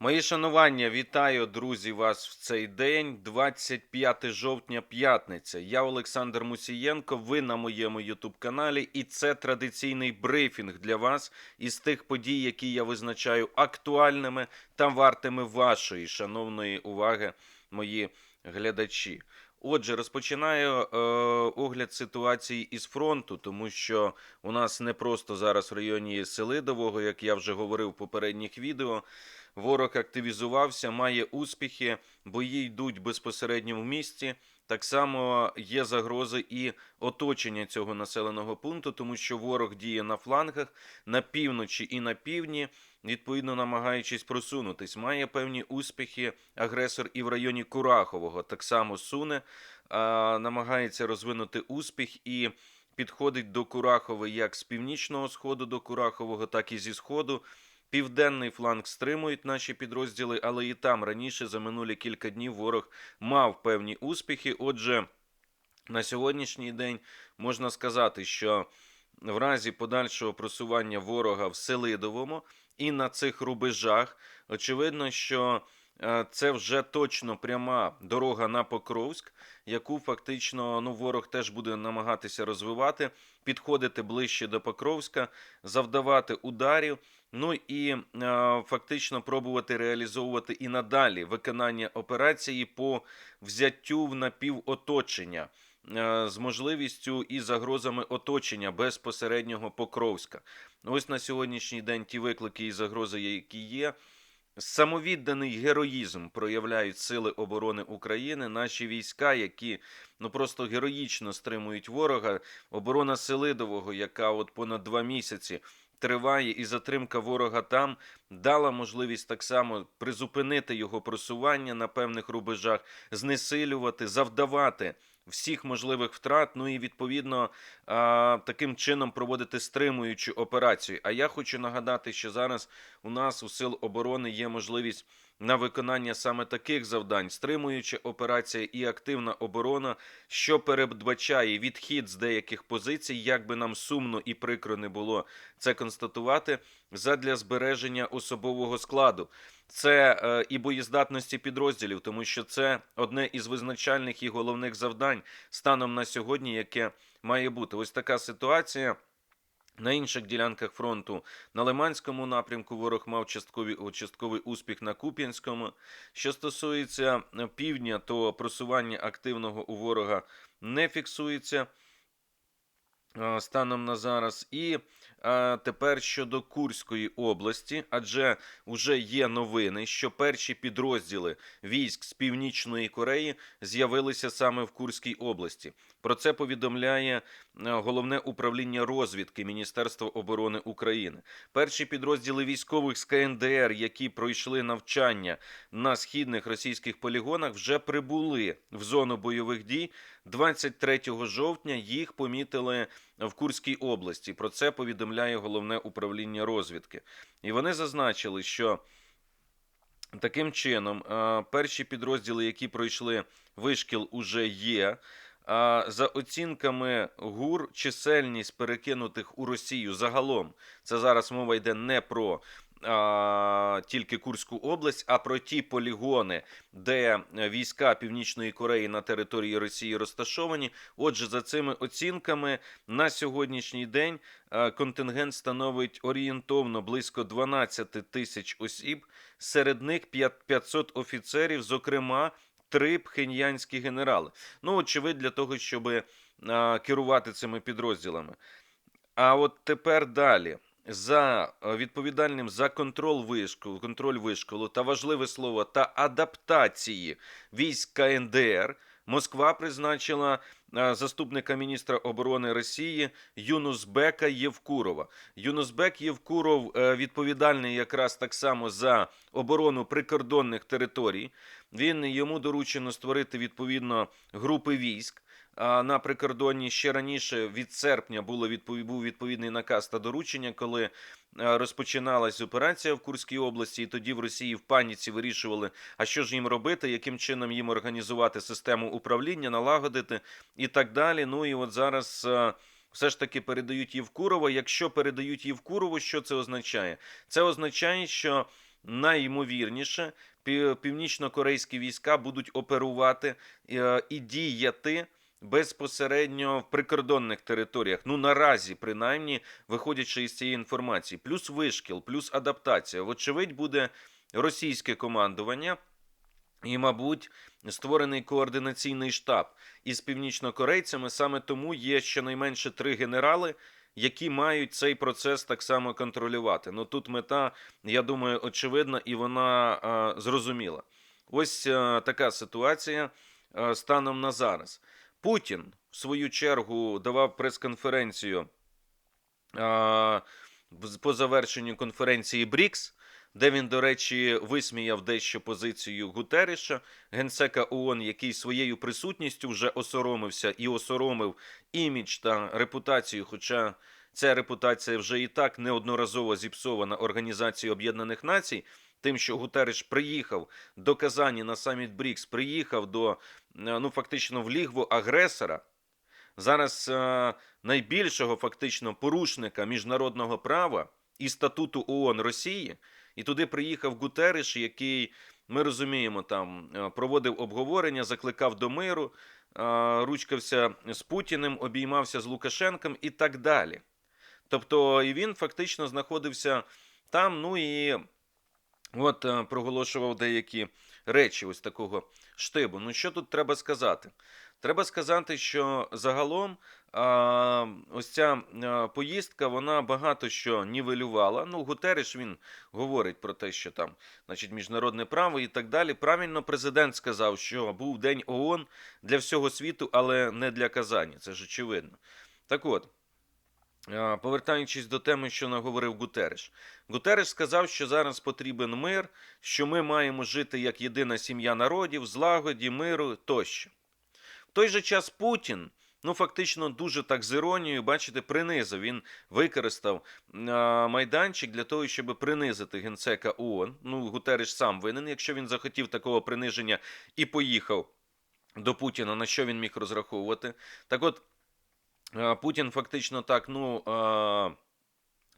Мої шанування, вітаю, друзі, вас в цей день, 25 жовтня, п'ятниця. Я Олександр Мусієнко. Ви на моєму Ютуб-каналі, і це традиційний брифінг для вас із тих подій, які я визначаю актуальними та вартими вашої шановної уваги, мої глядачі. Отже, розпочинаю е, огляд ситуації із фронту, тому що у нас не просто зараз в районі Селидового, як я вже говорив в попередніх відео. Ворог активізувався, має успіхи, бої йдуть безпосередньо в місті. Так само є загрози і оточення цього населеного пункту, тому що ворог діє на флангах, на півночі і на півдні, відповідно намагаючись просунутись. Має певні успіхи агресор і в районі Курахового. Так само суне, а, намагається розвинути успіх і підходить до Курахови як з північного сходу до Курахового, так і зі сходу. Південний фланг стримують наші підрозділи, але і там раніше за минулі кілька днів ворог мав певні успіхи. Отже, на сьогоднішній день можна сказати, що в разі подальшого просування ворога в Селидовому і на цих рубежах, очевидно, що е, це вже точно пряма дорога на Покровськ, яку фактично ну, ворог теж буде намагатися розвивати, підходити ближче до Покровська, завдавати ударів. Ну і е, фактично пробувати реалізовувати і надалі виконання операції по взяттю в напівоточення е, з можливістю і загрозами оточення безпосереднього Покровська. Ось на сьогоднішній день ті виклики і загрози, які є. Самовідданий героїзм проявляють сили оборони України, наші війська, які ну просто героїчно стримують ворога. Оборона Селидового, яка от понад два місяці триває, і затримка ворога там дала можливість так само призупинити його просування на певних рубежах, знесилювати, завдавати всіх можливих втрат. Ну і відповідно таким чином проводити стримуючу операцію. А я хочу нагадати, що зараз у нас у сил оборони є можливість. На виконання саме таких завдань, стримуюча операція і активна оборона, що передбачає відхід з деяких позицій, як би нам сумно і прикро не було це констатувати, задля збереження особового складу. Це е, і боєздатності підрозділів, тому що це одне із визначальних і головних завдань станом на сьогодні, яке має бути. Ось така ситуація. На інших ділянках фронту на Лиманському напрямку ворог мав частковий, частковий успіх на Куп'янському. Що стосується е, півдня, то просування активного у ворога не фіксується е, станом на зараз. І е, тепер щодо Курської області, адже вже є новини, що перші підрозділи військ з Північної Кореї з'явилися саме в Курській області. Про це повідомляє е, головне управління розвідки Міністерства оборони України. Перші підрозділи військових з КНДР, які пройшли навчання на східних російських полігонах, вже прибули в зону бойових дій. 23 жовтня їх помітили в Курській області. Про це повідомляє головне управління розвідки. І вони зазначили, що таким чином е, перші підрозділи, які пройшли вишкіл, уже є. А за оцінками ГУР, чисельність перекинутих у Росію загалом це зараз мова йде не про а, тільки Курську область, а про ті полігони, де війська Північної Кореї на території Росії розташовані. Отже, за цими оцінками на сьогоднішній день а, контингент становить орієнтовно близько 12 тисяч осіб. Серед них 500 офіцерів, зокрема три пхеньянські генерали. Ну, очевидь, для того, щоб а, керувати цими підрозділами. А от тепер далі. За е, відповідальним за контроль вишколу, контроль вишколу та важливе слово та адаптації військ КНДР Москва призначила е, заступника міністра оборони Росії Юнусбека Євкурова. Юнусбек Євкуров е, відповідальний якраз так само за оборону прикордонних територій. Він йому доручено створити відповідно групи військ. На прикордонні ще раніше від серпня було був відповідний наказ та доручення, коли е, розпочиналась операція в Курській області, і тоді в Росії в паніці вирішували, а що ж їм робити, яким чином їм організувати систему управління, налагодити і так далі. Ну і от зараз. е, Все ж таки передають Євкурова. Якщо передають Євкурову, що це означає? Це означає, що найімовірніше пі- північно-корейські війська будуть оперувати е, і діяти безпосередньо в прикордонних територіях. Ну наразі, принаймні, виходячи із цієї інформації, плюс вишкіл, плюс адаптація. Вочевидь, буде російське командування. І, мабуть, створений координаційний штаб із північнокорейцями. Саме тому є щонайменше три генерали, які мають цей процес так само контролювати. Ну тут мета, я думаю, очевидна і вона е, зрозуміла. Ось е, така ситуація е, станом на зараз. Путін, в свою чергу, давав прес-конференцію по завершенню конференції БРІКС, де він, до речі, висміяв дещо позицію Гутеріша, генсека ООН, який своєю присутністю вже осоромився і осоромив імідж та репутацію, хоча ця репутація вже і так неодноразово зіпсована Організацією Об'єднаних Націй, тим, що Гутереш приїхав до Казані на саміт БРІКС, приїхав до ну фактично в лігво агресора. Зараз е, найбільшого фактично порушника міжнародного права і статуту ООН Росії, і туди приїхав Гутереш, який ми розуміємо, там е, проводив обговорення, закликав до миру, е, ручкався з Путіним, обіймався з Лукашенком і так далі. Тобто, і він фактично знаходився там, ну і от е, проголошував деякі речі ось такого штибу. Ну що тут треба сказати? Треба сказати, що загалом а, ось ця поїздка вона багато що нівелювала. Ну, Гутереш він говорить про те, що там, значить, міжнародне право і так далі. Правильно, президент сказав, що був День ООН для всього світу, але не для Казані. Це ж очевидно. Так от. А, Повертаючись до теми, що наговорив Гутереш. Гутереш сказав, що зараз потрібен мир, що ми маємо жити як єдина сім'я народів, злагоді, миру тощо. В той же час Путін, ну фактично дуже так з іронією, бачите, принизив. Він використав а, майданчик для того, щоб принизити генсека ООН. Ну, Гутереш сам винен, якщо він захотів такого приниження і поїхав до Путіна, на що він міг розраховувати. Так от, Путін фактично так, ну.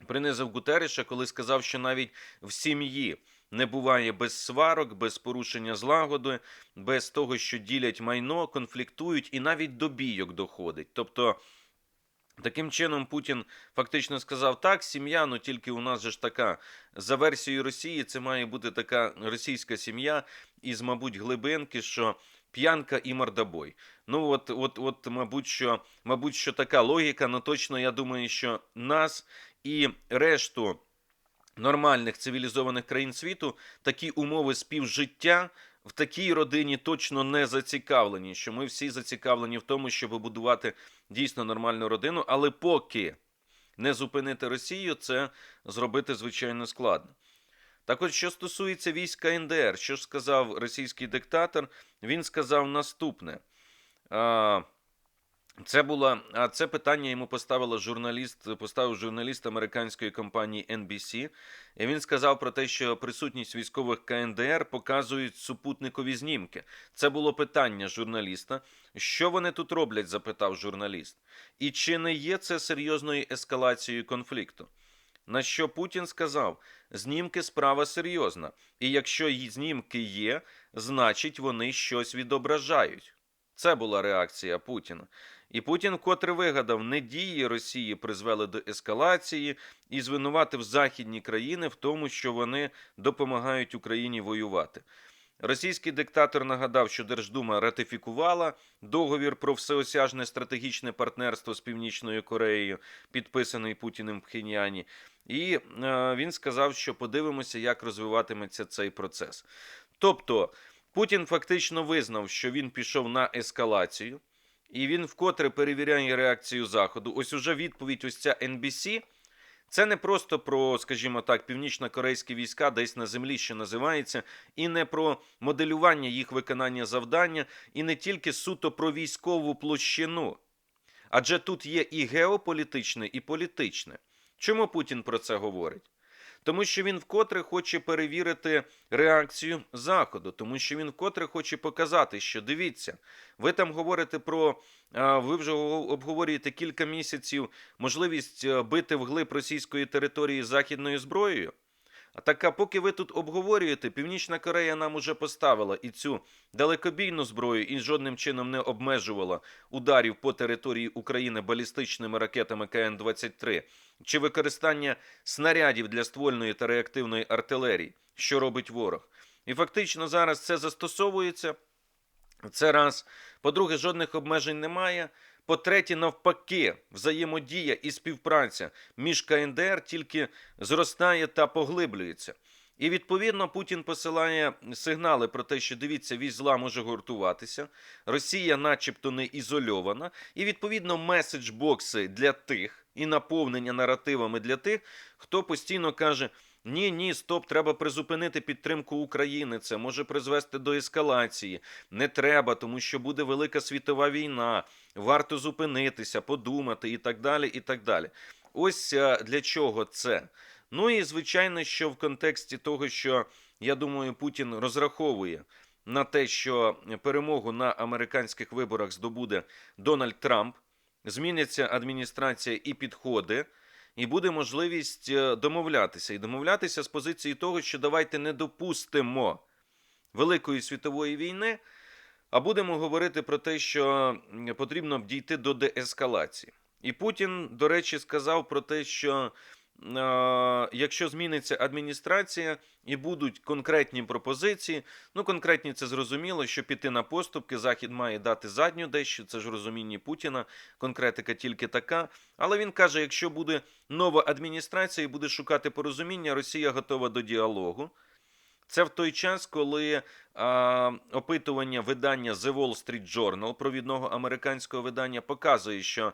Принизив Гутереша, коли сказав, що навіть в сім'ї не буває без сварок, без порушення злагоди, без того, що ділять майно, конфліктують і навіть до бійок доходить. Тобто, таким чином Путін фактично сказав: так, сім'я, ну тільки у нас же ж така за версією Росії, це має бути така російська сім'я із, мабуть, глибинки, що. П'янка і мордобой. Ну, от, от, от, мабуть, що, мабуть, що така логіка, але точно я думаю, що нас і решту нормальних цивілізованих країн світу такі умови співжиття в такій родині точно не зацікавлені. Що ми всі зацікавлені в тому, щоб будувати дійсно нормальну родину, але поки не зупинити Росію, це зробити звичайно складно. Так от, що стосується війська НДР, що ж сказав російський диктатор, він сказав наступне. Це була, а це питання йому поставила журналіст, поставив журналіст американської компанії NBC. І він сказав про те, що присутність військових КНДР показують супутникові знімки. Це було питання журналіста. Що вони тут роблять? запитав журналіст. І чи не є це серйозною ескалацією конфлікту? На що Путін сказав: знімки справа серйозна, і якщо знімки є, значить вони щось відображають. Це була реакція Путіна. І Путін вкотре вигадав, не дії Росії призвели до ескалації і звинуватив західні країни в тому, що вони допомагають Україні воювати. Російський диктатор нагадав, що Держдума ратифікувала договір про всеосяжне стратегічне партнерство з Північною Кореєю, підписаний Путіним в Пхеньяні. І е, він сказав, що подивимося, як розвиватиметься цей процес. Тобто Путін фактично визнав, що він пішов на ескалацію, і він вкотре перевіряє реакцію Заходу. Ось уже відповідь, ось ця NBC, це не просто про, скажімо так, північно-корейські війська десь на землі, що називається, і не про моделювання їх виконання завдання, і не тільки суто про військову площину. Адже тут є і геополітичне, і політичне. Чому Путін про це говорить? Тому що він вкотре хоче перевірити реакцію Заходу, тому що він вкотре хоче показати, що дивіться, ви там говорите про, ви вже обговорюєте кілька місяців можливість е, бити вглиб російської території західною зброєю. А так, а поки ви тут обговорюєте, Північна Корея нам уже поставила і цю далекобійну зброю і жодним чином не обмежувала ударів по території України балістичними ракетами КН-23 чи використання снарядів для ствольної та реактивної артилерії, що робить ворог. І фактично зараз це застосовується. Це раз. По-друге, жодних обмежень немає. По-третє, навпаки, взаємодія і співпраця між КНДР тільки зростає та поглиблюється. І відповідно Путін посилає сигнали про те, що дивіться, вісь зла може гуртуватися. Росія, начебто, не ізольована, і відповідно меседж-бокси для тих і наповнення наративами для тих, хто постійно каже. Ні, ні, стоп, треба призупинити підтримку України. Це може призвести до ескалації. Не треба, тому що буде велика світова війна. Варто зупинитися, подумати і так далі. і так далі. Ось е, для чого це. Ну і звичайно, що в контексті того, що я думаю, Путін розраховує на те, що перемогу на американських виборах здобуде Дональд Трамп, зміняться адміністрація і підходи. І буде можливість е, домовлятися і домовлятися з позиції того, що давайте не допустимо Великої світової війни, а будемо говорити про те, що потрібно дійти до деескалації. І Путін, до речі, сказав про те, що е, якщо зміниться адміністрація і будуть конкретні пропозиції, ну конкретні це зрозуміло, що піти на поступки, Захід має дати задню дещо, це ж розуміння Путіна, конкретика тільки така. Але він каже: якщо буде нова адміністрація і буде шукати порозуміння, Росія готова до діалогу. Це в той час, коли а, опитування видання The Wall Street Journal, провідного американського видання, показує, що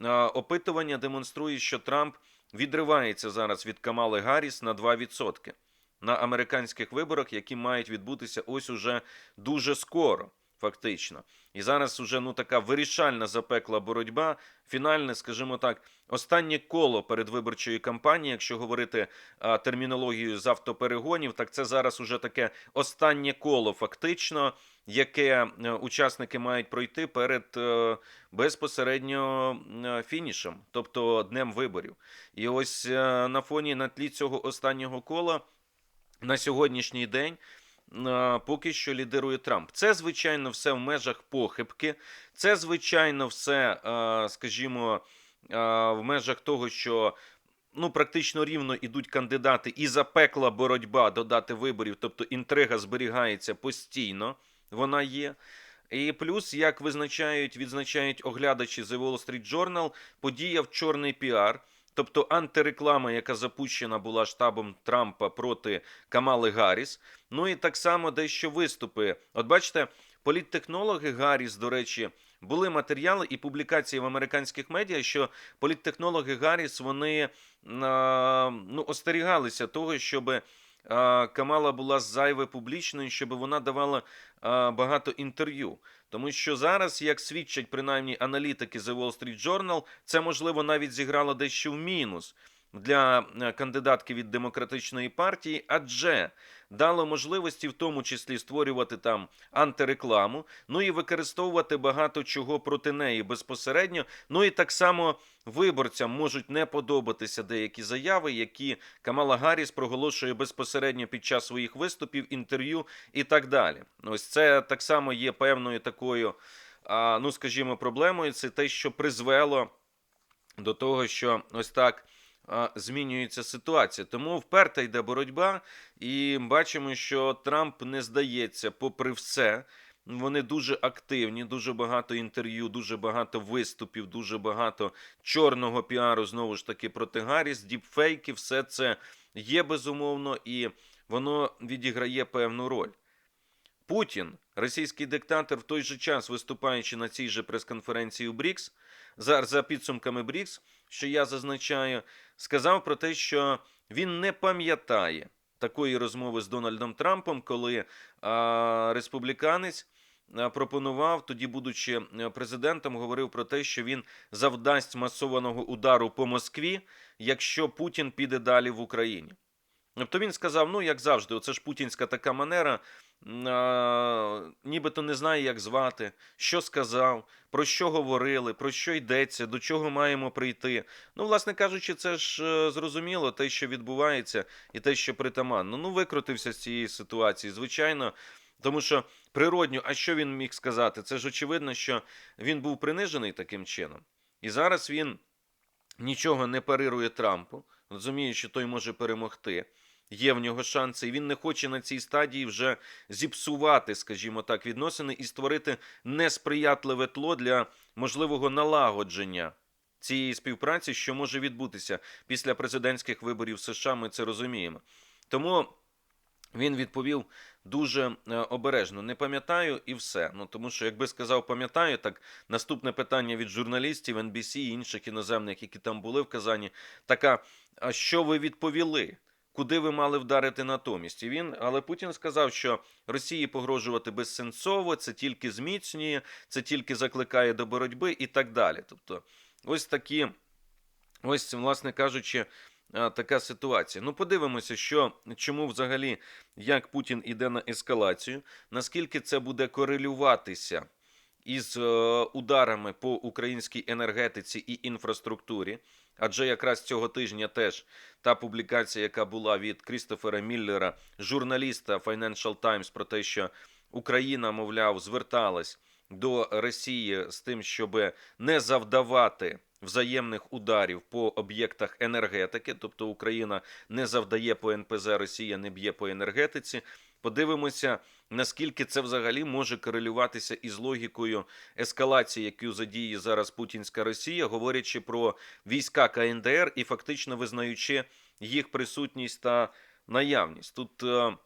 а, опитування демонструє, що Трамп відривається зараз від Камали Гарріс на 2% на американських виборах, які мають відбутися ось уже дуже скоро, фактично. І зараз уже ну така вирішальна запекла боротьба, фінальне, скажімо так, останнє коло передвиборчої кампанії, якщо говорити а, термінологією з автоперегонів, так це зараз уже таке останнє коло, фактично, яке е, учасники мають пройти перед е, безпосередньо е, фінішем, тобто днем виборів. І ось е, на фоні на тлі цього останнього кола на сьогоднішній день. Е, Поки що лідирує Трамп. Це, звичайно, все в межах похибки. Це, звичайно, все, е, скажімо, е, в межах того, що ну, практично рівно ідуть кандидати, і запекла боротьба до дати виборів, тобто інтрига зберігається постійно, вона є. І плюс, як визначають, відзначають оглядачі The Wall Street Journal, подія в чорний піар. Тобто антиреклама, яка запущена була штабом Трампа проти Камали Гарріс. Ну і так само дещо виступи. От бачите, політтехнологи Гарріс, до речі, були матеріали і публікації в американських медіа, що політтехнологи Гарріс вони ну, остерігалися того, щоб а, Камала була зайве публічною, щоб вона давала багато інтерв'ю. Тому що зараз, як свідчать принаймні аналітики The Wall Street Journal, це можливо навіть зіграло дещо в мінус для е, кандидатки від демократичної партії, адже дало можливості в тому числі створювати там антирекламу, ну і використовувати багато чого проти неї безпосередньо. Ну і так само виборцям можуть не подобатися деякі заяви, які Камала Гарріс проголошує безпосередньо під час своїх виступів, інтерв'ю і так далі. Ось це так само є певною такою, ну скажімо, проблемою. Це те, що призвело до того, що ось так змінюється ситуація. Тому вперта йде боротьба, і бачимо, що Трамп не здається, попри все. Вони дуже активні, дуже багато інтерв'ю, дуже багато виступів, дуже багато чорного піару знову ж таки проти Гарріс, діпфейки, все це є безумовно, і воно відіграє певну роль. Путін, російський диктатор, в той же час, виступаючи на цій же прес-конференції у Брікс, за, за підсумками Брікс, що я зазначаю, сказав про те, що він не пам'ятає такої розмови з Дональдом Трампом, коли а, республіканець пропонував, тоді, будучи е, президентом, говорив про те, що він завдасть масованого удару по Москві, якщо Путін піде далі в Україні. Тобто він сказав: ну, як завжди, оце ж путінська така манера, а, нібито не знає, як звати, що сказав, про що говорили, про що йдеться, до чого маємо прийти. Ну, власне кажучи, це ж е, зрозуміло, те, що відбувається, і те, що притаманно. Ну, викрутився з цієї ситуації, звичайно. Тому що природньо, а що він міг сказати? Це ж очевидно, що він був принижений таким чином. І зараз він нічого не парирує Трампу, розуміє, що той може перемогти. Є в нього шанси, і він не хоче на цій стадії вже зіпсувати, скажімо так, відносини і створити несприятливе тло для можливого налагодження цієї співпраці, що може відбутися після президентських виборів США. Ми це розуміємо. Тому він відповів дуже е, обережно. Не пам'ятаю і все. Ну тому що, якби сказав, пам'ятаю, так наступне питання від журналістів NBC і інших іноземних, які там були в Казані, така: а що ви відповіли? Куди ви мали вдарити натомість? І він, але Путін сказав, що Росії погрожувати безсенсово, це тільки зміцнює, це тільки закликає до боротьби і так далі. Тобто, ось такі, ось, власне кажучи, така ситуація. Ну, подивимося, що чому взагалі як Путін іде на ескалацію, наскільки це буде корелюватися із е, ударами по українській енергетиці і інфраструктурі. Адже якраз цього тижня теж та публікація, яка була від Крістофера Міллера, журналіста Financial Times, про те, що Україна, мовляв, зверталась до Росії з тим, щоб не завдавати взаємних ударів по об'єктах енергетики, тобто Україна не завдає по НПЗ, Росія не б'є по енергетиці. Подивимося, наскільки це взагалі може корелюватися із логікою ескалації, яку задіє зараз путінська Росія, говорячи про війська КНДР і фактично визнаючи їх присутність та наявність. Тут е,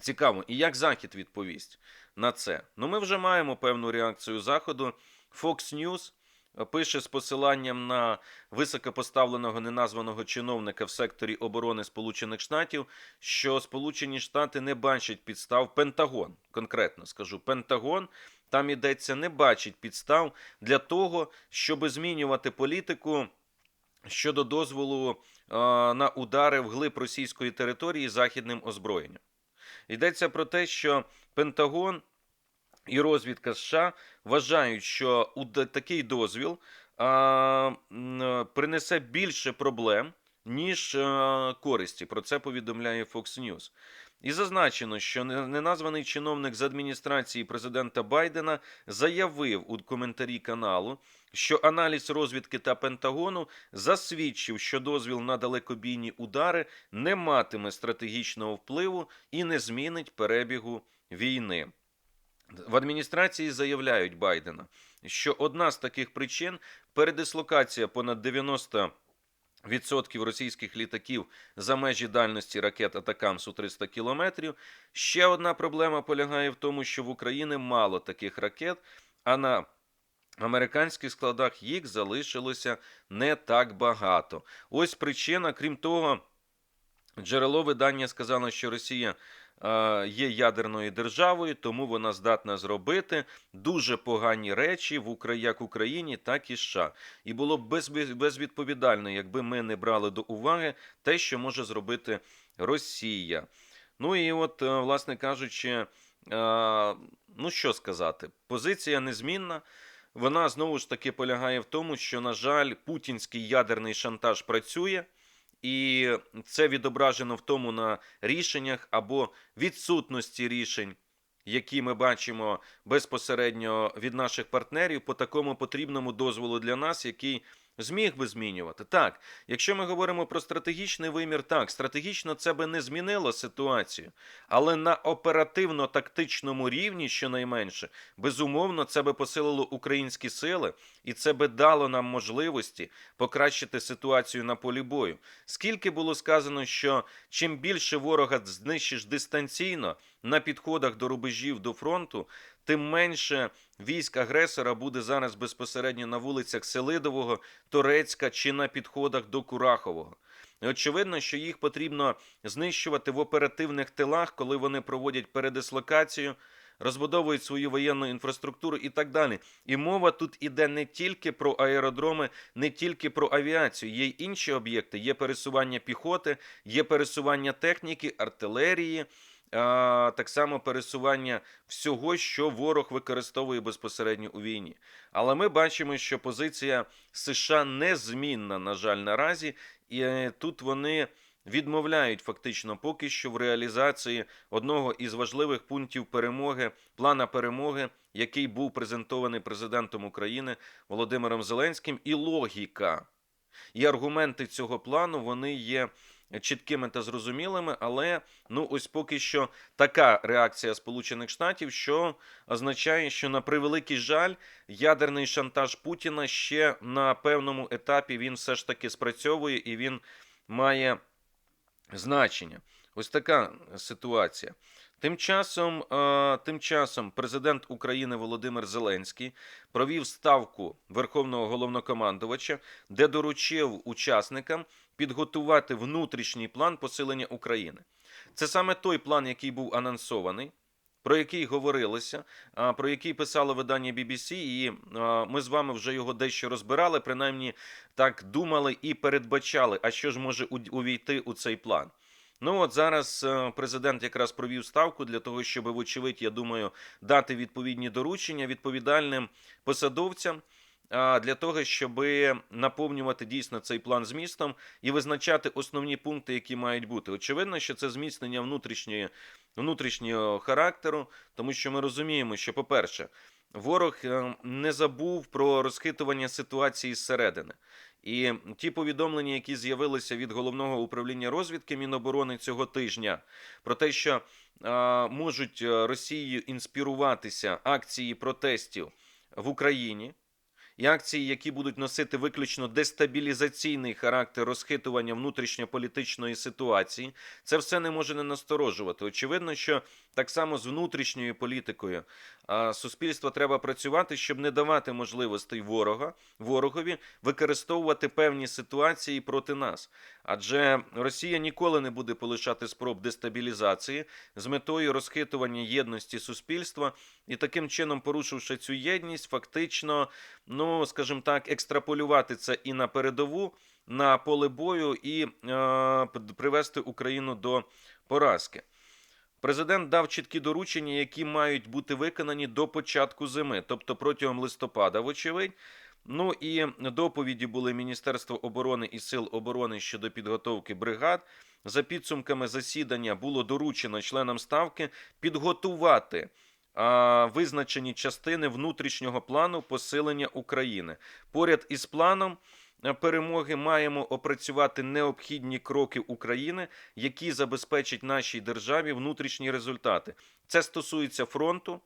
цікаво, і як Захід відповість на це? Ну, ми вже маємо певну реакцію Заходу. Fox News пише з посиланням на високопоставленого неназваного чиновника в секторі оборони Сполучених Штатів, що Сполучені Штати не бачать підстав Пентагон, конкретно скажу, Пентагон. Там йдеться, не бачить підстав для того, щоб змінювати політику щодо дозволу е, на удари вглиб російської території західним озброєнням. Йдеться про те, що Пентагон і розвідка США вважають, що уд- такий дозвіл а, принесе більше проблем, ніж а, користі. Про це повідомляє Fox News. І зазначено, що не- неназваний чиновник з адміністрації президента Байдена заявив у коментарі каналу, що аналіз розвідки та Пентагону засвідчив, що дозвіл на далекобійні удари не матиме стратегічного впливу і не змінить перебігу війни. В адміністрації заявляють Байдена, що одна з таких причин передислокація понад 90 Відсотків російських літаків за межі дальності ракет Атакам су 300 кілометрів. Ще одна проблема полягає в тому, що в Україні мало таких ракет, а на американських складах їх залишилося не так багато. Ось причина, крім того, джерело видання сказало, що Росія є ядерною державою, тому вона здатна зробити дуже погані речі в як Україні, так і США. І було б безвідповідально, якби ми не брали до уваги те, що може зробити Росія. Ну і от, е, власне кажучи, е, ну що сказати, позиція незмінна. Вона знову ж таки полягає в тому, що, на жаль, путінський ядерний шантаж працює. І це відображено в тому на рішеннях або відсутності рішень, які ми бачимо безпосередньо від наших партнерів по такому потрібному дозволу для нас, який зміг би змінювати. Так, якщо ми говоримо про стратегічний вимір, так, стратегічно це би не змінило ситуацію, але на оперативно-тактичному рівні, щонайменше, безумовно, це би посилило українські сили, і це би дало нам можливості покращити ситуацію на полі бою. Скільки було сказано, що чим більше ворога знищиш дистанційно на підходах до рубежів до фронту, тим менше військ агресора буде зараз безпосередньо на вулицях Селидового, Торецька чи на підходах до Курахового. Очевидно, що їх потрібно знищувати в оперативних тилах, коли вони проводять передислокацію. розбудовують свою воєнну інфраструктуру і так далі. І мова тут іде не тільки про аеродроми, не тільки про авіацію. Є й інші об'єкти. Є пересування піхоти, є пересування техніки, артилерії. Так само пересування всього, що ворог використовує безпосередньо у війні. Але ми бачимо, що позиція США незмінна, на жаль, наразі, і е, тут вони відмовляють фактично поки що в реалізації одного із важливих пунктів перемоги, плана перемоги, який був презентований президентом України Володимиром Зеленським, і логіка. І аргументи цього плану вони є чіткими та зрозумілими, але ну ось поки що така реакція Сполучених Штатів, що означає, що на превеликий жаль, ядерний шантаж Путіна ще на певному етапі він все ж таки спрацьовує і він має значення. Ось така ситуація. Тим часом, е, тим часом президент України Володимир Зеленський провів ставку Верховного головнокомандувача, де доручив учасникам підготувати внутрішній план посилення України. Це саме той план, який був анонсований, про який говорилося, а, про який писало видання BBC, і ми з вами вже його дещо розбирали, принаймні так думали і передбачали, а що ж може увійти у цей план. Ну от зараз е, президент якраз провів ставку для того, щоб, вочевидь, я думаю, дати відповідні доручення відповідальним посадовцям для того, щоб наповнювати дійсно цей план змістом і визначати основні пункти, які мають бути. Очевидно, що це зміцнення внутрішньої, внутрішнього характеру, тому що ми розуміємо, що, по-перше, ворог е, не забув про розхитування ситуації зсередини. І ті повідомлення, які з'явилися від головного управління розвідки Міноборони цього тижня, про те, що е, можуть Росією інспіруватися акції протестів в Україні, і акції, які будуть носити виключно дестабілізаційний характер розхитування внутрішньополітичної ситуації, це все не може не насторожувати. Очевидно, що так само з внутрішньою політикою суспільства треба працювати, щоб не давати можливостей ворога ворогові використовувати певні ситуації проти нас. Адже Росія ніколи не буде полишати спроб дестабілізації з метою розхитування єдності суспільства і таким чином, порушивши цю єдність, фактично, ну скажімо так, екстраполювати це і на передову, на поле бою, і е, привести Україну до поразки. Президент дав чіткі доручення, які мають бути виконані до початку зими, тобто протягом листопада, вочевидь. Ну і доповіді були Міністерства оборони і Сил оборони щодо підготовки бригад. За підсумками засідання було доручено членам ставки підготувати а, визначені частини внутрішнього плану посилення України. Поряд із планом е, перемоги маємо опрацювати необхідні кроки України, які забезпечать нашій державі внутрішні результати. Це стосується фронту,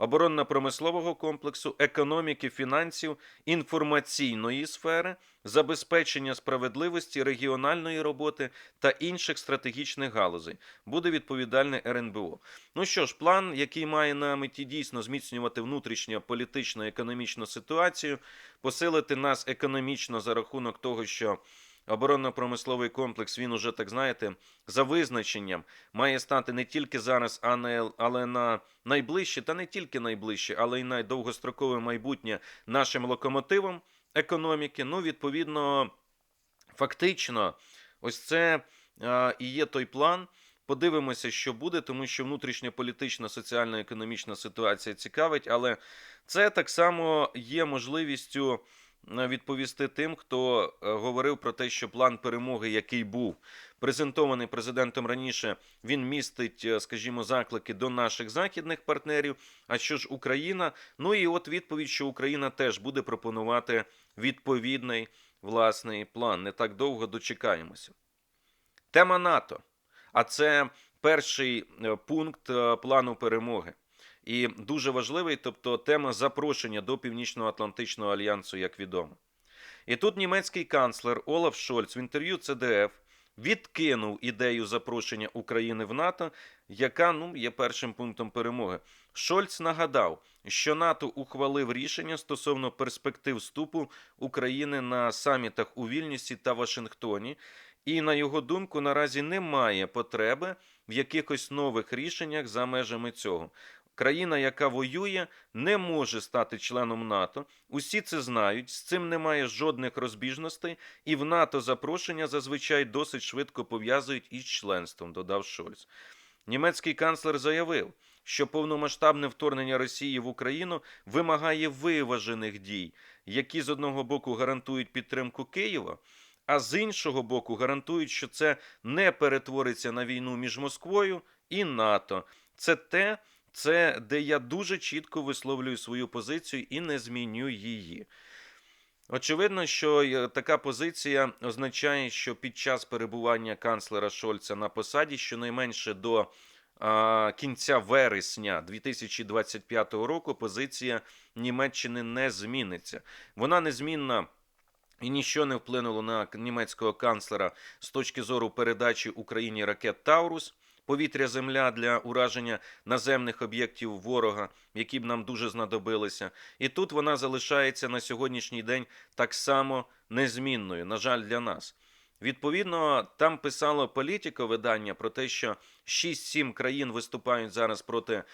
оборонно-промислового комплексу, економіки, фінансів, інформаційної сфери, забезпечення справедливості, регіональної роботи та інших стратегічних галузей. Буде відповідальне РНБО. Ну що ж, план, який має на меті дійсно зміцнювати внутрішню політичну економічну ситуацію, посилити нас економічно за рахунок того, що оборонно-промисловий комплекс, він уже, так знаєте, за визначенням має стати не тільки зараз, а не, але на найближче, та не тільки найближче, але й на довгострокове майбутнє нашим локомотивом економіки. Ну, відповідно, фактично, ось це е, і є той план. Подивимося, що буде, тому що внутрішньополітична, соціально-економічна ситуація цікавить, але це так само є можливістю відповісти тим, хто е, говорив про те, що план перемоги, який був презентований президентом раніше, він містить, е, скажімо, заклики до наших західних партнерів. А що ж Україна? Ну і от відповідь, що Україна теж буде пропонувати відповідний власний план. Не так довго дочекаємося. Тема НАТО. А це перший е, пункт е, плану перемоги. І дуже важливий, тобто тема запрошення до Північно-Атлантичного альянсу, як відомо. І тут німецький канцлер Олаф Шольц в інтерв'ю ЦДФ відкинув ідею запрошення України в НАТО, яка ну, є першим пунктом перемоги. Шольц нагадав, що НАТО ухвалив рішення стосовно перспектив вступу України на самітах у Вільнюсі та Вашингтоні, і, на його думку, наразі немає потреби в якихось нових рішеннях за межами цього. Країна, яка воює, не може стати членом НАТО. Усі це знають, з цим немає жодних розбіжностей, і в НАТО запрошення зазвичай досить швидко пов'язують із членством, додав Шольц. Німецький канцлер заявив, що повномасштабне вторгнення Росії в Україну вимагає виважених дій, які з одного боку гарантують підтримку Києва, а з іншого боку гарантують, що це не перетвориться на війну між Москвою і НАТО. Це те, це де я дуже чітко висловлюю свою позицію і не зміню її. Очевидно, що е, така позиція означає, що під час перебування канцлера Шольца на посаді щонайменше до а, кінця вересня 2025 року позиція Німеччини не зміниться. Вона незмінна. І нічого не вплинуло на німецького канцлера з точки зору передачі Україні ракет Таурус, повітря земля для ураження наземних об'єктів ворога, які б нам дуже знадобилися. І тут вона залишається на сьогоднішній день так само незмінною, на жаль, для нас. Відповідно, там писало політико видання про те, що 6-7 країн виступають зараз проти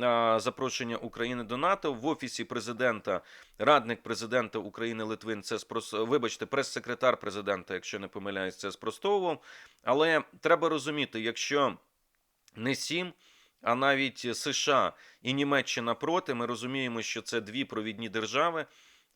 а, запрошення України до НАТО. В офісі президента, радник президента України Литвин, це спрос... вибачте, прес-секретар президента, якщо не помиляюсь, це спростовував. Але треба розуміти, якщо не 7, а навіть США і Німеччина проти, ми розуміємо, що це дві провідні держави.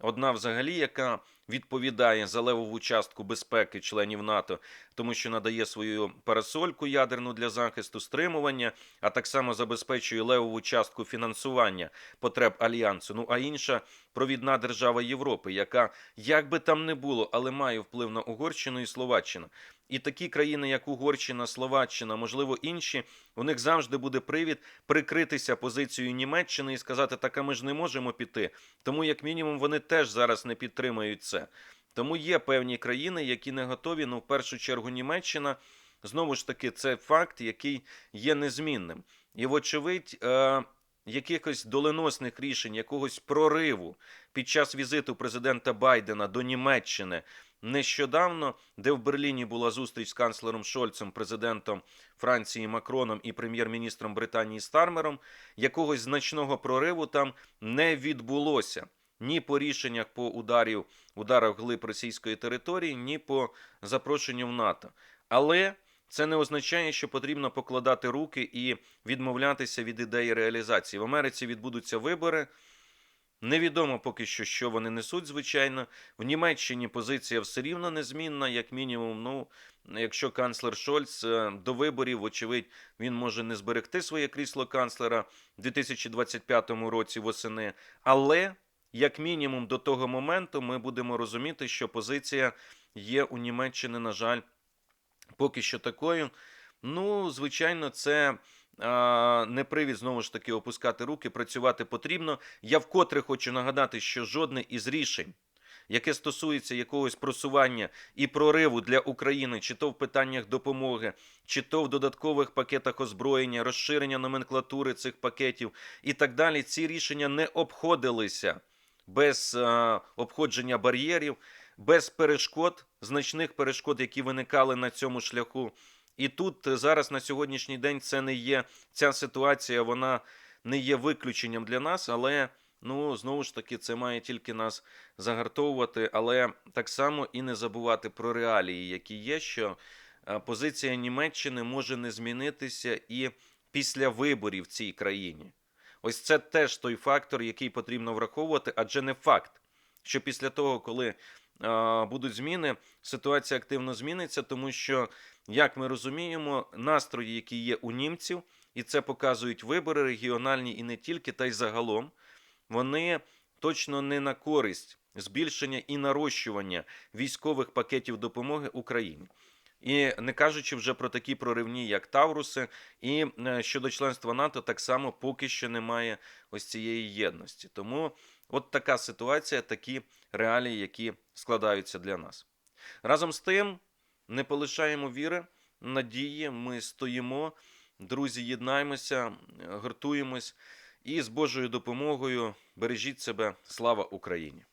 Одна взагалі, яка відповідає за левову частку безпеки членів НАТО, тому що надає свою парасольку ядерну для захисту стримування, а так само забезпечує левову частку фінансування потреб альянсу. Ну а інша провідна держава Європи, яка як би там не було, але має вплив на Угорщину і Словаччину. І такі країни, як Угорщина, Словаччина, можливо, інші, у них завжди буде привід прикритися позицією Німеччини і сказати, так а ми ж не можемо піти. Тому, як мінімум, вони теж зараз не підтримують це. Тому є певні країни, які не готові. Ну, в першу чергу, Німеччина знову ж таки, це факт, який є незмінним. І, вочевидь, е, якихось доленосних рішень, якогось прориву під час візиту президента Байдена до Німеччини нещодавно, де в Берліні була зустріч з канцлером Шольцем, президентом Франції Макроном і прем'єр-міністром Британії Стармером, якогось значного прориву там не відбулося. Ні по рішеннях по ударів, ударах глиб російської території, ні по запрошенню в НАТО. Але це не означає, що потрібно покладати руки і відмовлятися від ідеї реалізації. В Америці відбудуться вибори. Невідомо поки що, що вони несуть, звичайно. В Німеччині позиція все рівно незмінна, як мінімум. Ну, якщо канцлер Шольц е, до виборів, вочевидь, він може не зберегти своє крісло канцлера в 2025 році восени. Але, як мінімум, до того моменту ми будемо розуміти, що позиція є у Німеччини, на жаль, поки що такою. Ну, звичайно, це не привід знову ж таки опускати руки, працювати потрібно. Я вкотре хочу нагадати, що жодне із рішень, яке стосується якогось просування і прориву для України, чи то в питаннях допомоги, чи то в додаткових пакетах озброєння, розширення номенклатури цих пакетів і так далі, ці рішення не обходилися без а, обходження бар'єрів, без перешкод, значних перешкод, які виникали на цьому шляху. І тут е, зараз на сьогоднішній день це не є ця ситуація, вона не є виключенням для нас, але ну знову ж таки це має тільки нас загартовувати, але так само і не забувати про реалії, які є, що е, позиція Німеччини може не змінитися і після виборів в цій країні. Ось це теж той фактор, який потрібно враховувати, адже не факт, що після того, коли будуть зміни, ситуація активно зміниться, тому що, як ми розуміємо, настрої, які є у німців, і це показують вибори регіональні і не тільки, та й загалом, вони точно не на користь збільшення і нарощування військових пакетів допомоги Україні. І не кажучи вже про такі проривні, як Тавруси, і е, щодо членства НАТО, так само поки що немає ось цієї єдності. Тому от така ситуація, такі реалії, які складаються для нас. Разом з тим, не полишаємо віри, надії, ми стоїмо, друзі, єднаємося, гуртуємось і з Божою допомогою бережіть себе. Слава Україні!